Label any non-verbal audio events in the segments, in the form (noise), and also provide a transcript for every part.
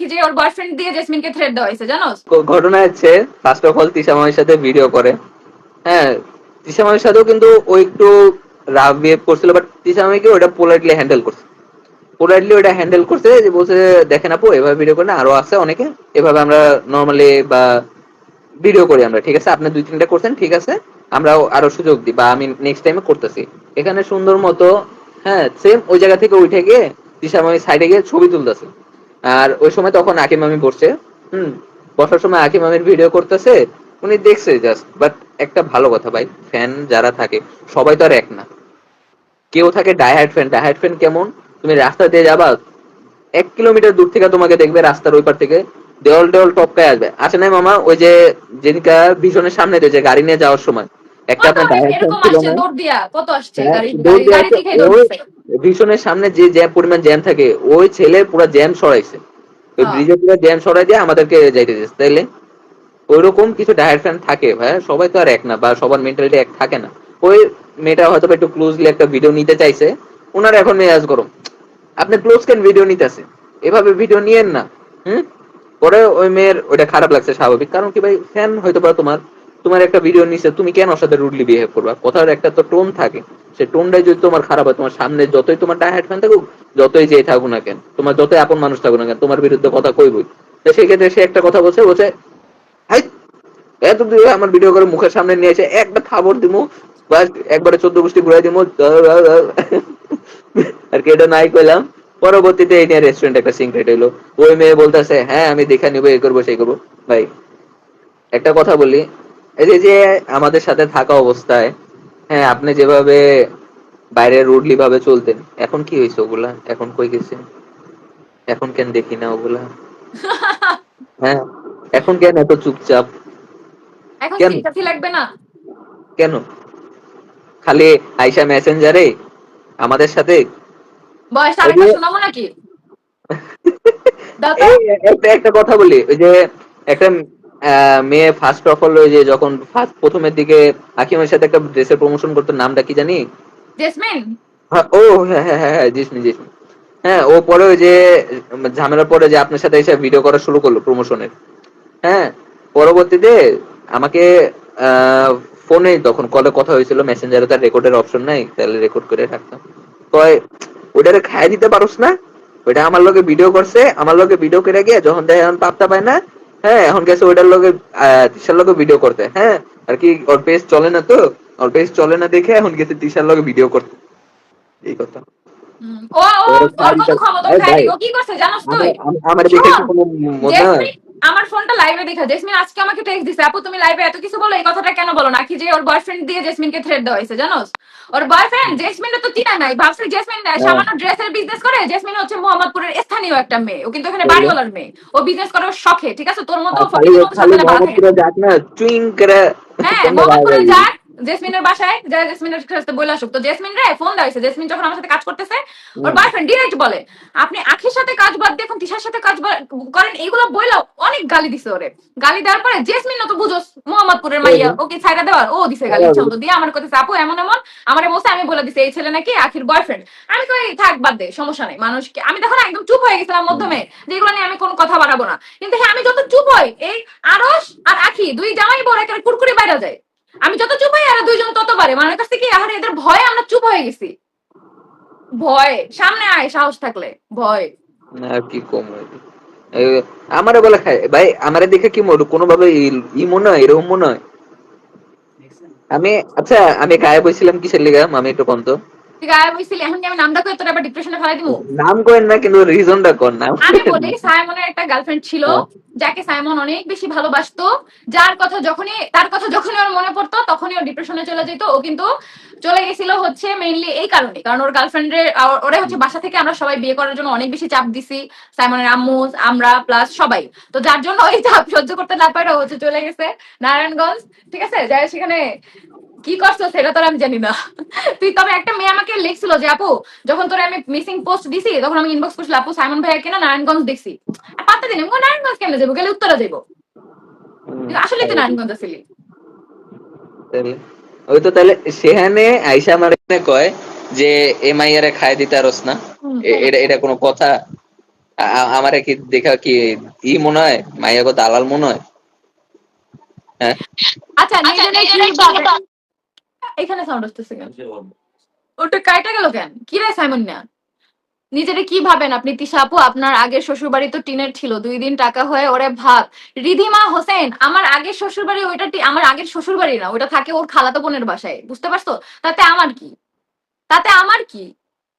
নাকি যে ওর বয়ফ্রেন্ড দিয়ে জেসমিনকে থ্রেড দেওয়া হয়েছে, জানোস? ঘ- ঘটনা হচ্ছে ফার্স্ট অফ অল সাথে ভিডিও করে। হ্যাঁ সাথেও কিন্তু ও একটু রাফ বিহেভ করছিল বাট ওটা পোলাইটলি হ্যান্ডেল করছে। পোলাইটলি ওটা হ্যান্ডেল করছে, যে বলছে, দেখেন আপু, এভাবে ভিডিও করে না আরও আছে অনেকে, এভাবে আমরা নর্মালি বা ভিডিও করি আমরা, ঠিক আছে? আপনি দুই তিনটা করছেন, ঠিক আছে? আমরা আরও সুযোগ দিই, বা আমি নেক্সট টাইমে করতেছি। এখানে সুন্দর মতো হ্যাঁ সেম ওই জায়গা থেকে উঠে গিয়ে দিশা মামি সাইডে গিয়ে ছবি তুলতেছে। আর ওই সময় তখন আকিম মামি বসছে, হুম, বসার সময় আকিম মামির ভিডিও করতেছে, উনি দেখছে জাস্ট বাট একটা ভালো কথা ভাই ফ্যান যারা থাকে, সবাই তো আর এক না। কেউ থাকে ডাইহার্ড ফ্যান ডাইহার্ড ফ্যান কেমন? তুমি রাস্তা দিয়ে যাবা, এক কিলোমিটার দূর থেকে তোমাকে দেখবে রাস্তার ওই পার থেকে দেওয়াল দেওয়াল টপকায় আসবে। আসে নাই মামা, ওই যে যেদিনকা ভীষণের সামনে যে গাড়ি নিয়ে যাওয়ার সময় একটা কত আসছে না? দৌড় দিয়া কত আসছে? হ্যাঁ, ভীষণের সামনে যে জ্যাম পরিমাণ জ্যাম থাকে ওই ছেলে পুরো জ্যাম সরাইছে। ওই হ্যাঁ। ব্রিজে পুরো জ্যাম সরাই দিয়ে আমাদেরকে যাইতে দিচ্ছে তাইলে? ওইরকম কিছু ডায়ার ফ্যান থাকে ভাই সবাই তো আর এক না বা সবার মেন্টালিটি এক থাকে না। ওই মেয়েটা হয়তো একটু ক্লোজলি একটা ভিডিও নিতে চাইছে ওনার এখন মেজাজ গরম। আপনি ক্লোজ কেন ভিডিও নিতেছে এভাবে ভিডিও নিয়েন না হুম? পরে ওই মেয়ের ওইটা খারাপ লাগছে স্বাভাবিক। কারণ কি ভাই ফ্যান হয়তো বা তোমার তোমার একটা ভিডিও নিছে, তুমি কেন ওর সাথে রুডলি বিহেভ করবা? কথার একটা তো টোন থাকে। সে টোনটাই যদি তোমার খারাপ হয়, তোমার সামনে যতই তোমার ডায়ার ফ্যান থাকুক, যতই যে থাকুক না কেন, তোমার যতই আপন মানুষ থাকুক না কেন, তোমার বিরুদ্ধে কথা কইবই। তো সেক্ষেত্রে সে একটা কথা বলছে বলছে, হাই, এত তুই আমার ভিডিও করে মুখের সামনে নিয়ে এসে একটা খাবার দিমু বাস একবারে চোদ্দ গোষ্ঠী ঘুরাই দিমু আর কি, এটা নাই কইলাম। পরবর্তীতে এই নিয়ে রেস্টুরেন্ট একটা সিক্রেট হইল। ওই মেয়ে বলতেছে হ্যাঁ আমি দেখা নিবো এই করব, সেই করব। ভাই, একটা কথা বলি এই যে আমাদের সাথে থাকা অবস্থায় হ্যাঁ আপনি যেভাবে বাইরে রুডলি ভাবে চলতেন এখন কি হয়েছে ওগুলা? এখন কই গেছে এখন কেন দেখি না ওগুলা? (laughs) হ্যাঁ এখন কেন এত চুপচাপ? এখন? কি লাগবে না। কেন? খালি আইসা মেসেঞ্জারে? আমাদের সাথে? বয়স আরেকটা শোনাবো নাকি? (laughs) একটা কথা বলি ওই যে একটা মেয়ে ফার্স্ট অফ অল ওই যে যখন ফার্স্ট প্রথমের দিকে হাকিমের সাথে একটা ড্রেসের প্রমোশন করতো নামটা কি জানি? জেসমিন? হ্যাঁ, ও হ্যাঁ হ্যাঁ হ্যাঁ হ্যাঁ জিসমি জিসমি হ্যাঁ ও পরে ওই যে ঝামেলার পরে যে আপনার সাথে এসে ভিডিও করা শুরু করল প্রমোশনের হ্যাঁ পরবর্তীতে আমাকে ফোনে তখন কলে কথা হয়েছিল মেসেঞ্জারে তার রেকর্ডের অপশন নাই তাহলে রেকর্ড করে রাখতাম। কয় ওটারে খাই দিতে পারোস না? ওইটা আমার লোকে ভিডিও করছে আমার লোকে ভিডিও করে গিয়ে যখন দেখে এখন পাত্তা পায় না হ্যাঁ এখন গেছে ওইটার লগে তিসার লোকে ভিডিও করতে হ্যাঁ? আর কি ওর পেজ চলে না তো? ওর পেজ চলে না দেখে এখন গেছে তিসার লোকে ভিডিও করতে। এই কথা। ও ও ওর কত ক্ষমতা ও কি করছে জানোস তুই? আমার- আমার দেখে কোনো মজা জেসমিন আমার ফোনটা লাইভে দেখা। জেসমিন আজকে আমাকে টেক্সট দিছে আপু তুমি লাইভে এত কিছু বলো এই কথাটা কেন বলো নাকি যে ওর বয়ফ্রেন্ড দিয়ে জেসমিনকে থ্রেড দেওয়া হয়েছে জানোস? ওর বয়ফ্রেন্ড জেসমিন তো চিনা নাই। ভাবছে জেসমিন হ্যাঁ। সামান্য ড্রেসের বিজনেস করে জেসমিন হচ্ছে মোহাম্মদপুরের স্থানীয় একটা মেয়ে। ও কিন্তু এখানে বাড়িওয়ালার মেয়ে। ও বিজনেস করে শখে ঠিক আছে? তোর মতো থাকে মোহাম্মদপুরে যাক হ্যাঁ মোহাম্মদপুরে যাক জেসমিনের বাসায় যা জেসমিনের কাছে বলে আসুক তো জেসমিন রে ফোন দেওয়া জেসমিন যখন আমার সাথে কাজ করতেছে ওর বয়ফ্রেন্ড ডিরেক্ট বলে আপনি আখির সাথে কাজ বাদ দিয়ে এখন তিশার সাথে কাজ করেন এইগুলো বইলাও অনেক গালি দিছে ওরে। গালি দেওয়ার পরে জেসমিন তো বুঝোস মোহাম্মদপুরের মাইয়া ওকে ছাইরা দেওয়ার ও দিছে গালি ইচ্ছা মতো দিয়ে আমার কথা আপু এমন এমন? আমার বসে আমি বলে দিছি এই ছেলে নাকি আখির বয়ফ্রেন্ড আমি কই থাক বাদ দে সমস্যা নেই মানুষকে আমি তখন একদম চুপ হয়ে গেছিলাম মধ্যমে যেগুলো নিয়ে আমি কোনো কথা বাড়াবো না। কিন্তু হ্যাঁ আমি যত চুপ হই এই আরস আর আখি দুই জামাই বড় একেবারে কুরকুরি বাইরে যায়। আমি যত চুপ হই আর দুইজন তত পারে মানে কাছ থেকে আর এদের ভয়ে আমরা চুপ হয়ে গেছি। ভয়। সামনে আয় সাহস থাকলে। ভয়। না আর কি কম। আমারে বলে খায় ভাই আমারে দেখে কি মনে কোনো ভাবে ই মনে হয় এরকম মনে হয়? আমি আচ্ছা আমি গায়ে বসছিলাম কিসের লিগা? আমি একটু কন্ত তুই গায়ে এখন আমি নামটা কই? তোর আবার ডিপ্রেশনে ফেলাই দিমু নাম করেন না কিন্তু রিজনটা কোন নাম আমি বলি সাইমনের একটা গার্লফ্রেন্ড ছিল হ্যাঁ। যাকে সাইমন অনেক বেশি ভালোবাসতো। যার কথা যখনই তার কথা যখনই ওর মনে পড়তো তখনই ও ডিপ্রেশনে চলে যেত। ও কিন্তু চলে গেছিল হচ্ছে মেইনলি এই কারণে। কারণ ওর গার্লফ্রেন্ডের ওরে হচ্ছে বাসা থেকে আমরা সবাই বিয়ে করার জন্য অনেক বেশি চাপ দিছি। সাইমনের আম্মু আমরা প্লাস সবাই। তো যার জন্য ওই চাপ সহ্য করতে না পারে হচ্ছে চলে গেছে। নারায়ণগঞ্জ ঠিক আছে? যাই সেখানে কি করছ সেটা তো আমি জানি না। তুই তবে একটা মেয়ে আমাকে লিখছিল যে আপু যখন তোর আমি মিসিং পোস্ট দিছি তখন আমি ইনবক্স করছিল আপু সাইমন ভাইয়া কেন নারায়ণগঞ্জ দেখছি? আর পাত্তা দিন আমি নারায়ণগঞ্জ কেন যাব? গেলে উত্তরা যাব আসলে তুই নারায়ণগঞ্জ আসলি। ওই তো তাহলে সেখানে আইসা আমার এখানে কয় যে এ মাইয়ারে খায় দিতে আরস না। এটা এটা কোনো কথা? আমারে কি দেখা কি ই মনে হয়? মাইয়া গো দালাল মনে হয়? হ্যাঁ? আচ্ছা কি এখানে সাউন্ড আসতেছে কেন? ওটা কাইটা গেল কেন? কি রে সাইমন না নিজেরে কি ভাবেন আপনি? তিশা আপু আপনার আগের শ্বশুর বাড়ি তো টিনের ছিল দুই দিন টাকা হয়ে ওরে ভাব রিধিমা হোসেন আমার আগের শ্বশুর বাড়ি ওইটা আমার আগের শ্বশুর বাড়ি না ওটা থাকে ওর খালাতো বোনের বাসায় বুঝতে পারছ? তাতে আমার কি? তাতে আমার কি?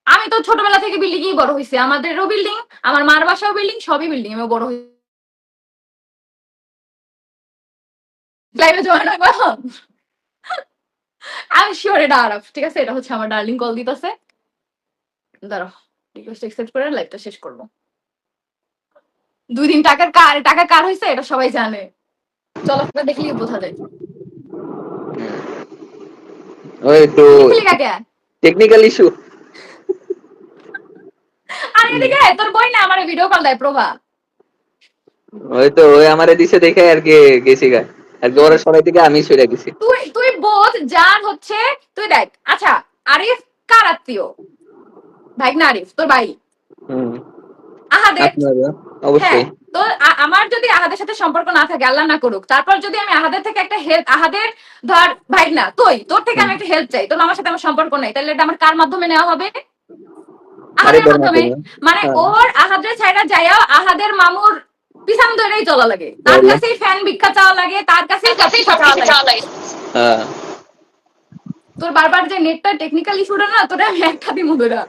আমি তো ছোটবেলা থেকে বিল্ডিং বড় হয়েছি আমাদেরও বিল্ডিং আমার মার বাসাও বিল্ডিং সবই বিল্ডিং আমি বড় হয়েছি লাইভে জয়েন হইব আমি শিওর এটা আরফ ঠিক আছে? এটা হচ্ছে আমার ডার্লিং কল দিতেছে। দাঁড়াও রিকোয়েস্ট অ্যাকসেপ্ট করে লাইভটা শেষ করব। দুই দিন টাকার কার টাকা কার হয়েছে এটা সবাই জানে। চলাফেরা দেখলেই বোঝা যায়। ওই একটু টেকনিক্যাল ইস্যু আর এদিকে তোর বই না আমার ভিডিও কল দেয় প্রভা। ওই তো ওই আমারে দিছে দেখে আর কি গেছি গা। সবাই থেকে আমি সরে গেছি। তুই তুই বোধ যার হচ্ছে তুই দেখ। আচ্ছা আরিফ কার আত্মীয়? ভাই না আরিফ তোর ভাই? আহাদের? হ্যাঁ অবশ্যই। তো আমার যদি আহাদের সাথে সম্পর্ক না থাকে আল্লাহ না করুক তারপর যদি আমি আহাদের থেকে একটা হেল্প আহাদের ধর ভাই না তুই তোর থেকে আমি একটা হেল্প চাই তোর আমার সাথে আমার সম্পর্ক নেই তাহলে এটা আমার কার মাধ্যমে নেওয়া হবে? আহাদের মাধ্যমে? মাধ্যমে। মানে হ্যাঁ। ওর আহাদের ছাইরা যাইয়া আহাদের মামুর পিছন ধরেই চলা লাগে। তার কাছেই ফ্যান ভিক্ষা চাওয়া লাগে তার কাছেই কাছেই চাওয়া লাগে। হ্যাঁ। তোর বারবার যে নেটটা টেকনিক্যাল ইস্যুটা না তোরা আমি একটা দিমু ধরা।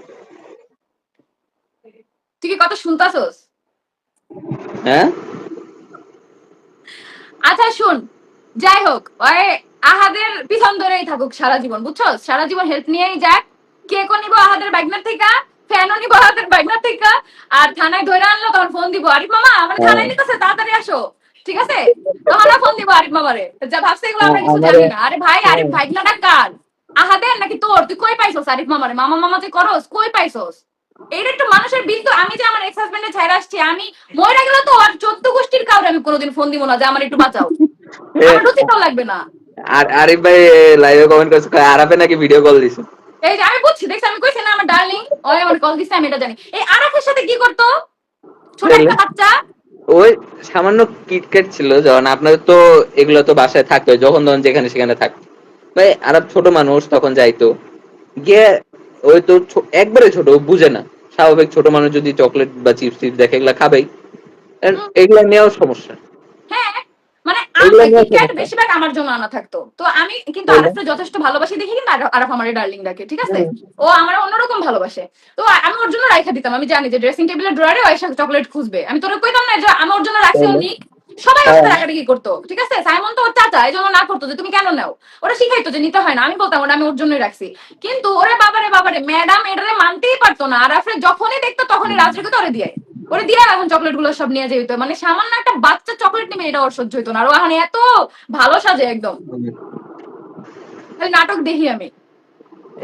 তুই কি কথা শুনতাছস? হ্যাঁ? আচ্ছা শুন। যাই হোক ওই আহাদের পিছন ধরেই থাকুক সারা জীবন বুঝছ সারা জীবন হেল্প নিয়েই যাক। কেকও নিবো আহাদের ব্যাগনার থেকে? ফ্যানও নিবো আহাদের ব্যাগনার থেকে আর থানায় ধরে আনলো তখন ফোন দিব। আরিফ মামা আমার থানায় নিতেছে তাড়াতাড়ি আসো। ঠিক আছে? তখন ফোন দিব আরিফ মামারে। যা ভাবছে এগুলো আমরা কিছু জানি না। আরে ভাই আরিফ ভাইগনাটা কার? আহাদের নাকি তোর? তুই কই পাইছস আরিফ মামারে? মামা মামা তুই করস কই পাইছস? এইটা একটু মানুষের বিল তো আমি যে আমার এক্স হাজবেন্ডের ছাইরা আসছি আমি মরে গেল তো আর চোদ্দ গোষ্ঠীর কাউরে আমি কোনোদিন ফোন দিব না যে আমার একটু বাঁচাও। আমার রুচিটাও লাগবে না। আর আরিফ ভাই লাইভে কমেন্ট করছে আরাফে নাকি ভিডিও কল দিছে? এই যে আমি বুঝছি দেখছি আমি কইছি না আমার ডার্লিং ওই আমার কল দিছে আমি এটা জানি। এই আরাফের সাথে কি করতো? ছোট একটা বাচ্চা। ওই সামান্য কিটক্যাট ছিল যখন আপনাদের তো এগুলো তো বাসায় থাকতো যখন তখন যেখানে সেখানে থাকতো। ভাই আরব ছোট মানুষ তখন যাইতো। গিয়ে ওই তো একবারে ছোট বুঝে না। স্বাভাবিক ছোট মানুষ যদি চকলেট বা চিপস টিপস দেখে এগুলা খাবেই এগুলা নেওয়াও সমস্যা। হ্যাঁ মানে। বেশিরভাগ আমার জন্য আনা থাকতো। তো আমি কিন্তু। আরাফকে যথেষ্ট ভালোবাসি দেখি কিন্তু আরাফ- আমার ডার্লিং ডাকে ঠিক আছে? ও আমার অন্যরকম ভালোবাসে। তো আমি ওর জন্য রাখা দিতাম। আমি জানি যে ড্রেসিং টেবিলের ড্রয়ারে ওই চকলেট খুঁজবে। আমি তোরা কইতাম না যে আমি ওর জন্য রাখছি ও নিক। সবাই ওর সাথে। রাখারাখি করতো ঠিক আছে? সাইমন তো ওর চাচা এই জন্য না করতো যে তুমি কেন নাও? ওরা শিখাইতো যে নিতে হয় না। আমি বলতাম ওটা আমি ওর জন্যই রাখছি। কিন্তু ওরে বাবারে বাবারে ম্যাডাম এটারে মানতেই পারতো না। আর আফরে যখনই দেখতো তখনই রাজ রেখে ওরে দিয়ে ওরে দিয়ে এখন চকলেটগুলো সব নিয়ে যেত মানে সামান্য একটা বাচ্চা চকলেট নিবে, এটা ওর সহ্য হইতো না। আর এখন এত ভালো সাজে একদম। নাটক দেখি আমি।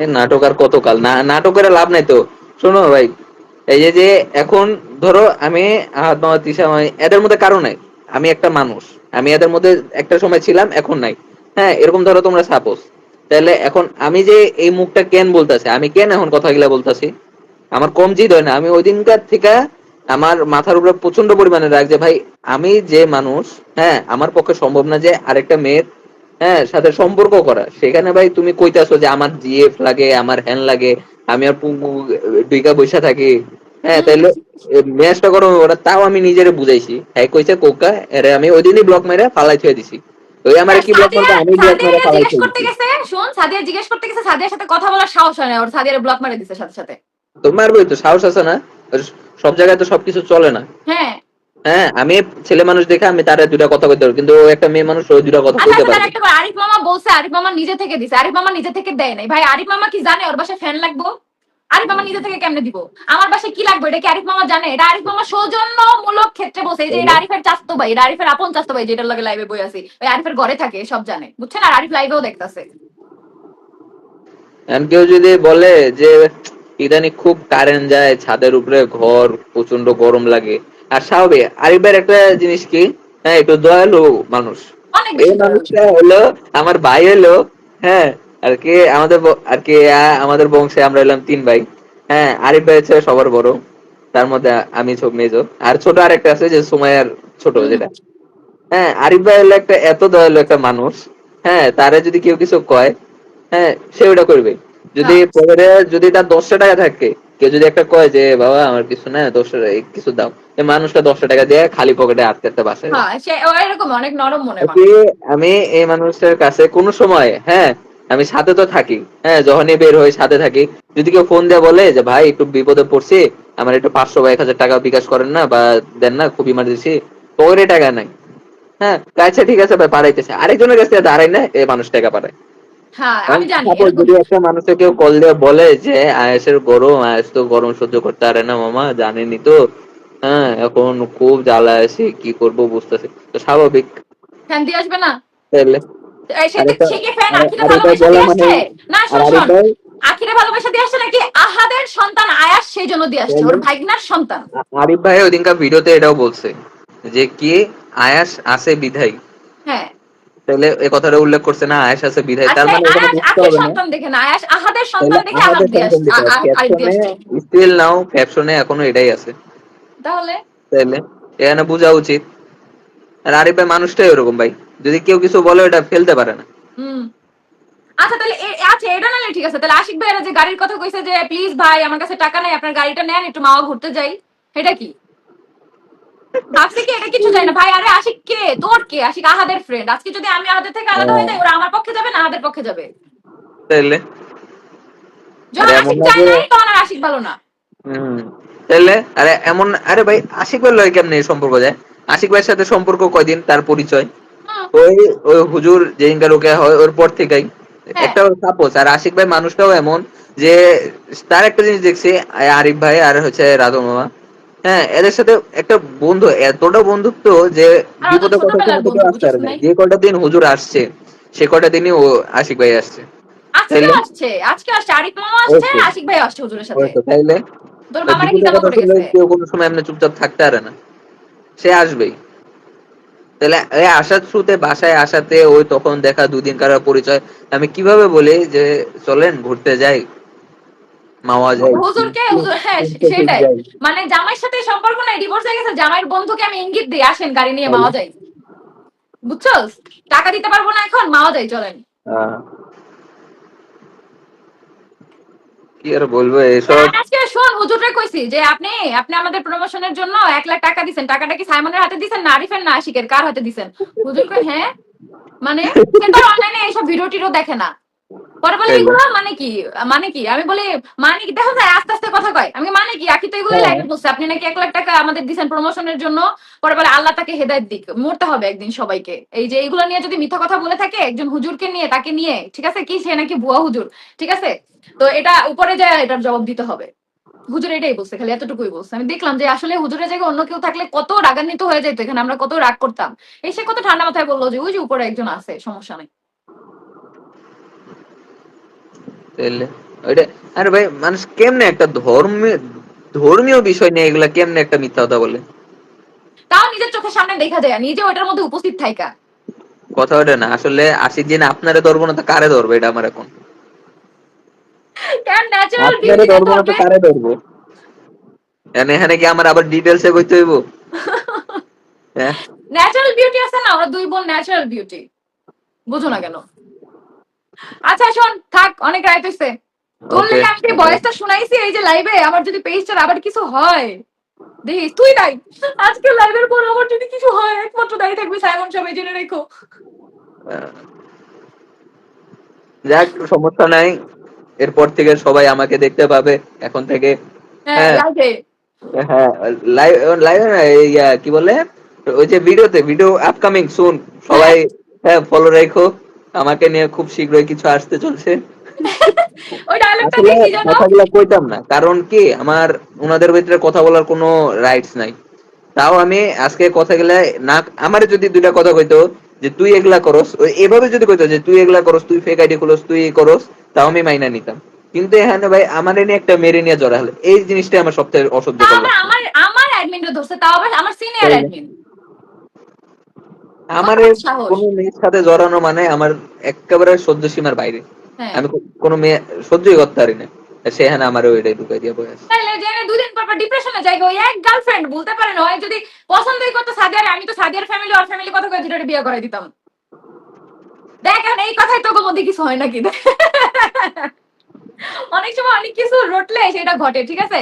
এ নাটক আর কতকাল? নাটকের লাভ নাই তো। শোনো ভাই, এই যে যে এখন ধরো আমি এদের মধ্যে কারও নাই। আমি একটা মানুষ। আমি এদের মধ্যে একটা সময় ছিলাম, এখন নাই। হ্যাঁ এরকম ধরো তোমরা সাপোজ তাহলে এখন আমি যে এই মুখটা কেন বলতেছি? আমি কেন এখন কথাগুলা বলতেছি? আমার কম জিদ হয় না। আমি ওই দিনকার থেকে আমার মাথার উপরে প্রচণ্ড পরিমাণে রাখ যে ভাই আমি যে মানুষ হ্যাঁ আমার পক্ষে সম্ভব না যে আরেকটা মেয়ের হ্যাঁ সাথে সম্পর্ক করা। সেখানে ভাই তুমি কইতাছো যে আমার জিএফ লাগে আমার হ্যান লাগে আমি আর পুঙ্গু দুইকা বৈশা থাকি। হ্যাঁ তাইলে ম্যাচটা করো ওরা তাও আমি নিজেরে বুঝাইছি। হ্যাঁ কইছে কোকা এরে আমি ওই দিনই ব্লক মেরে ফালাই থুয়ে দিছি। ওই আমার কি ব্লক মারবে? আমি ব্লক মেরে ফালাই থুয়ে দিছি। শোন সাদিয়া জিজ্ঞেস করতে গেছে সাদিয়ার সাথে কথা বলার সাহস হয় না ওর সাদিয়ার ব্লক মেরে দিছে সাথে সাথে। তো মারবে তো সাহস আছে না? সব জায়গায় তো সবকিছু চলে না। হ্যাঁ। হ্যাঁ আমি ছেলে মানুষ দেখে আমি তার দুটা কথা কইতে পারব কিন্তু ও একটা মেয়ে মানুষ ওই দুটা কথা আচ্ছা কইতে আচ্ছা, একটা আরিফ মামা বলছে আরিফ মামা নিজে থেকে দিছে আরিফ মামা নিজে থেকে দেয় নাই। ভাই আরিফ মামা কি জানে ওর বাসায় ফ্যান লাগবো? আরিফ মামা নিজে থেকে কেমনে দিব? আমার বাসায় কি লাগবে? এটা কি আরিফ মামা জানে? এটা আরিফ মামা সৌজন্যমূলক ক্ষেত্রে বসে এই যে এটা আরিফের চাস্তো ভাই এটা আরিফের আপন চাস্তো ভাই যেটার লগে লাইভে বই আছি। ওই আরিফের ঘরে থাকে সব জানে। বুঝছেন? আর আরিফ লাইভেও দেখতাছে। কেউ যদি বলে যে ইদানি খুব কারেন্ট যায় ছাদের উপরে ঘর প্রচণ্ড গরম লাগে। আর স্বাভাবিক আরিফের একটা জিনিস কি? হ্যাঁ একটু দয়ালু মানুষ। এই মানুষটা হলো আমার ভাই হলো হ্যাঁ আর কি আমাদের আর কি আমাদের বংশে আমরা এলাম তিন ভাই। হ্যাঁ আরিফ ভাই হচ্ছে সবার বড় তার মধ্যে আমি ছোট মেজো। আর ছোট আরেকটা আছে যে সুমাইয়ার ছোট যেটা। হ্যাঁ আরিফ ভাই হলো একটা এত দয়ালু একটা মানুষ হ্যাঁ তারে যদি কেউ কিছু কয় হ্যাঁ সে ওটা করবে। যদি। পরে যদি তার দশটা টাকা থাকে কেউ যদি একটা কয় যে বাবা আমার কিছু না দশটা টাকা কিছু দাও। মানুষটা দশটা টাকা দিয়ে খালি পকেটে আটকে একটা বাসায় হ্যাঁ আমি এই মানুষটার কাছে কোনো সময় হ্যাঁ আমি সাথে তো থাকি হ্যাঁ যখনই বের হই সাথে থাকি যদি কেউ ফোন দিয়ে বলে যে ভাই একটু বিপদে পড়ছি আমার একটু পাঁচশো বা এক হাজার টাকা বিকাশ করেন না বা দেন না খুব ইমার্জেন্সি পকেটে টাকা নাই। হ্যাঁ আচ্ছা ঠিক আছে ভাই পাঠাইতেছে আরেকজনের কাছে দাঁড়াই না এই মানুষ টাকা পাঠায়। যদি একটা মানুষকে কেউ বলে যে আয়েসের গরম আয়েস তো গরম সহ্য করতে পারে না মামা জানেনি তো। হ্যাঁ এখন খুব জ্বালা আছে কি করব বুঝতেছি। তো স্বাভাবিক। ফ্যান দিয়ে আসবে না? তাহলে। আরিফ ভাই ওদিনকার ভিডিওতে এটাও বলছে যে কি? আয়াস আছে বিধাই হ্যাঁ। তাহলে এই কথাটা উল্লেখ করছে না আয়াস আছে বিধাই তার আচ্ছা মানে বুঝতে হবে না। আয়াস আহাদের সন্তান দেখে আহাদ দিয়ে আসছে। স্টিল নাও ক্যাপশনে এখনও এটাই আছে। তাহলে? তাহলে এখানে বোঝা উচিত। আর আরিফ ভাই মানুষটাই ওরকম ভাই। যদি কেউ কিছু বলে ওটা ফেলতে পারে না। হুম। আচ্ছা তাহলে আচ্ছা এটা নাহলে ঠিক আছে। তাহলে আশিক ভাইয়েরা যে গাড়ির কথা কইছে যে প্লিজ ভাই আমার কাছে টাকা নাই আপনার গাড়িটা নেন একটু মাওয়া ঘুরতে যাই। এটা কি? ভাবছি কি এটা কিছু না। ভাই আরে আশিক কে? তোর কে? আশিক আহাদের ফ্রেন্ড আজকে যদি আমি আহাদের থেকে আলাদা হয়ে যাই ওরা আমার পক্ষে যাবে না আহাদের পক্ষে যাবে? তাহলে যখন আশিক এমন না যায় যে- নাই তখন আর আশিক ভালো না। হম। আরে এমন আরে ভাই আশিক ভাই লয় কেমনে সম্পর্ক যায়? আশিক ভাইয়ের সাথে সম্পর্ক কয়দিন? তার পরিচয়? ওই ওই হুজুর যেদিনকার ওকে হয় ওর পর থেকেই। হ্যাঁ। একটা সাপোজ আর আশিক ভাই মানুষটাও এমন যে তার একটা জিনিস দেখছি আরিফ ভাই আর হচ্ছে রাধু মামা। হ্যাঁ এদের সাথে একটা বন্ধু এতটা বন্ধুত্ব যে বিপদের কথা থেকে আসতে পারে না। যে কটা দিন হুজুর আসছে সে কটা দিনই ও আশিক ভাই আসছে। আজকে আসছে আজকে আসছে আরিফ মামা আসছে আশিক ভাই আসছে হুজুরের সাথে। তাইলে? তোর মামারে কি জামা পড়ে গেছে? কেউ কোনো সময় এমনি চুপচাপ থাকতে পারে না। সে আসবেই। তাহলে এই আসার থ্রুতে বাসায় আসাতে ওই তখন দেখা দুদিন কারা পরিচয়। আমি কীভাবে বলি যে চলেন ঘুরতে যাই মাওয়া হুজুরকে হুজুর হ্যাঁ সেটাই। মানে জামাইয়ের সাথে সম্পর্ক নাই ডিভোর্স হয়ে গেছে জামাইয়ের বন্ধুকে আমি ইঙ্গিত দিই আসেন গাড়ি নিয়ে মাওয়া যাই বুঝছস? টাকা দিতে পারব না এখন মাওয়া যাই চলেন। কি আর বলব এসব আজকে শোন কইছি যে আপনি আপনি আমাদের প্রমোশনের জন্য লাখ টাকা টাকাটা কি সাইমনের হাতে না আরিফের না আশিকের? কার হাতে দিছেন? হুজুর কই হ্যাঁ? মানে অনলাইনে এইসব ভিডিও টিডিও দেখে না। পরে বলে এগুলো মানে কি? মানে কি? আমি বলি মানে কি? দেখা যায় আস্তে আস্তে কথা কয়। আমি মানে কি? আকি তো এগুলো হ্যাঁ। লাইভে বলছে। আপনি নাকি এক লাখ টাকা আমাদের দিছেন প্রমোশনের জন্য। পরে বলে আল্লাহ তাকে হেদায়ত দিক। মরতে হবে একদিন সবাইকে। এই যে এইগুলো নিয়ে যদি মিথ্যা কথা বলে থাকে একজন হুজুরকে নিয়ে তাকে নিয়ে ঠিক আছে? কি সে নাকি ভুয়া হুজুর? ঠিক আছে? তো এটা উপরে যায় এটার জবাব দিতে হবে। হুজুর এটাই বলছে খালি এতটুকুই বলছে। আমি দেখলাম যে আসলে হুজুরের জায়গায় অন্য কেউ থাকলে কত রাগান্বিত হয়ে যেত। এখানে আমরা কত রাগ করতাম। এই সে কত ঠান্ডা মাথায় বলল যে ওই যে উপরে একজন আছে সমস্যা নেই। তাহলে ওইটা আরে ভাই মানুষ কেমনে একটা ধর্মীয় ধর্মীয় বিষয় নিয়ে এগুলা কেমনে একটা মিথ্যা কথা বলে? তাও নিজের চোখের সামনে দেখা যায় নিজে ওটার মধ্যে উপস্থিত থাইকা। কথা ওটা না আসলে দিন আপনারে ধরবো না তো কারে ধরবো? এটা আমার এখন। ন্যাচারাল আপনারে ধরবো না তো কারে ধরবো? এখানে এখানে কি আমার আবার ডিটেলসে কইতে হইব? (laughs) হ্যাঁ? ন্যাচারাল বিউটি আছে না? ওরা দুই বোন ন্যাচারাল বিউটি বুঝো না কেন? আচ্ছা শোন থাক অনেক রাইট হইছে। তোর. লেগে আমি ভয়েসটা শুনাইছি এই যে লাইভে আমার যদি পেজটার আবার কিছু হয়। দেখিস তুই নাই আজকে লাইভের পর আমার যদি কিছু হয় একমাত্র দাঁড়িয়ে থাকবি সাইমন সবাই জেনে রেখো। যাক সমস্যা নাই। এরপর থেকে সবাই আমাকে দেখতে পাবে এখন থেকে। হ্যাঁ হ্যাঁ। হ্যাঁ লাইভ লাইভ ইয়া কি বলে? ওই যে ভিডিওতে ভিডিও আপকামিং সুন সবাই হ্যাঁ। ফলো রেখো। আমাকে নিয়ে খুব শীঘ্রই কিছু আসতে চলছে। (laughs) ওই ডায়লগটা আসলে জানো কথাগুলো কইতাম না কারণ কি আমার ওনাদের ভিতরে কথা বলার কোনো রাইটস নাই। তাও আমি আজকে কথা গেলে না আমার যদি দুইটা কথা কইতো যে তুই এগুলা করস এভাবে যদি কইতো যে তুই এগুলা করস তুই ফেক আইডি খুলস তুই করস তাও আমি মাইনা নিতাম। কিন্তু এখানে ভাই আমার নিয়ে একটা মেরে নিয়ে জড়া হলো এই জিনিসটা আমার সবথেকে অসহ্য আমার আমার অ্যাডমিনটা ধরছে তাও আবার আমার সিনিয়র অ্যাডমিন আমার কোন মেয়ের সাথে জড়ানো মানে আমার একেবারে সহ্য সীমার বাইরে। হ্যাঁ। আমি কোনো মেয়ে সহ্যই করতে পারি না। আর সেখানে আমারও এটাই ঢুকাই দিয়ে বয়ে আছে। জেনে দুদিন পর পর ডিপ্রেশনে যাই ওই এক গার্লফ্রেন্ড বলতে পারেন হয় যদি পছন্দই করতো সাদিয়ারে আমি তো সাদিয়ার ফ্যামিলি ওর ফ্যামিলি কথা কয়ে বিয়ে করে দিতাম। দেখেন এই কথাই তোকে মধ্যে কিছু হয় নাকি? অনেক সময় অনেক কিছু রটলে সেটা ঘটে ঠিক আছে?